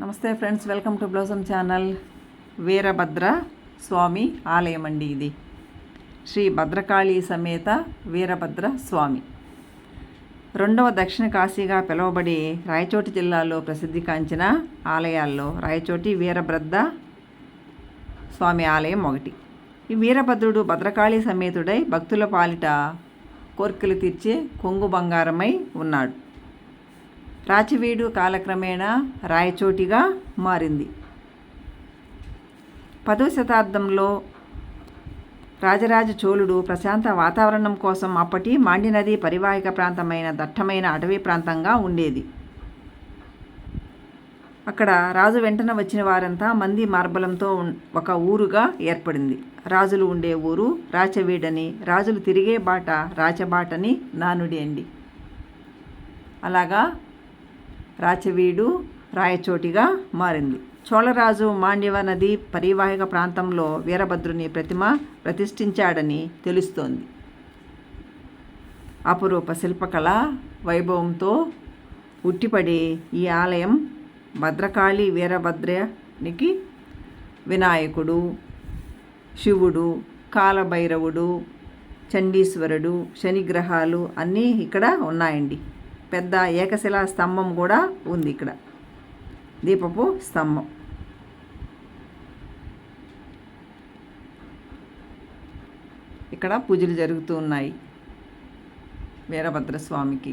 నమస్తే friends welcome to blossom channel. Veerabhadra Swamy ఆలయం అండి ఇది. శ్రీ భద్రకాళి సమేత వీరభద్ర స్వామి. రెండవ దక్షిణ కాశీగా పిలువబడి రాయచోటి జిల్లాలో ప్రసిద్ధిగాంచిన ఆలయాల్లో రాయచోటి వీరభద్ర స్వామి ఆలయం ఒకటి. ఈ వీరభద్రుడు భద్రకాళి సమేతుడై భక్తుల పాలిట కోర్కెలు తీర్చే కొంగు బంగారమై ఉన్నాడు. రాచివీడు కాలక్రమేణా రాయచోటిగా మారింది. పదో శతాబ్దంలో రాజరాజ చోళుడు ప్రశాంత వాతావరణం కోసం అప్పటి మాండి నది పరివాహిక ప్రాంతమైన దట్టమైన అటవీ ప్రాంతంగా ఉండేది. అక్కడ రాజు వెంటన వచ్చిన వారంతా మంది మార్బలంతో ఒక ఊరుగా ఏర్పడింది. రాజులు ఉండే ఊరు రాచవీడని రాజులు తిరిగే బాట రాచబాటని నానుడి అండి. అలాగా రాచవీడు రాయచోటిగా మారింది. చోళరాజు మాండ్యవ నది పరివాహిక ప్రాంతంలో వీరభద్రుని ప్రతిమ ప్రతిష్ఠించాడని తెలుస్తోంది. అపురూప శిల్పకళ వైభవంతో ఉట్టిపడే ఈ ఆలయం భద్రకాళి వీరభద్రనికి వినాయకుడు శివుడు కాలభైరవుడు చండీశ్వరుడు శనిగ్రహాలు అన్నీ ఇక్కడ ఉన్నాయండి. పెద్ద ఏకశిలా స్తంభం కూడా ఉంది ఇక్కడ. దీపపు స్తంభం. ఇక్కడ పూజలు జరుగుతూ ఉన్నాయి వీరభద్ర స్వామికి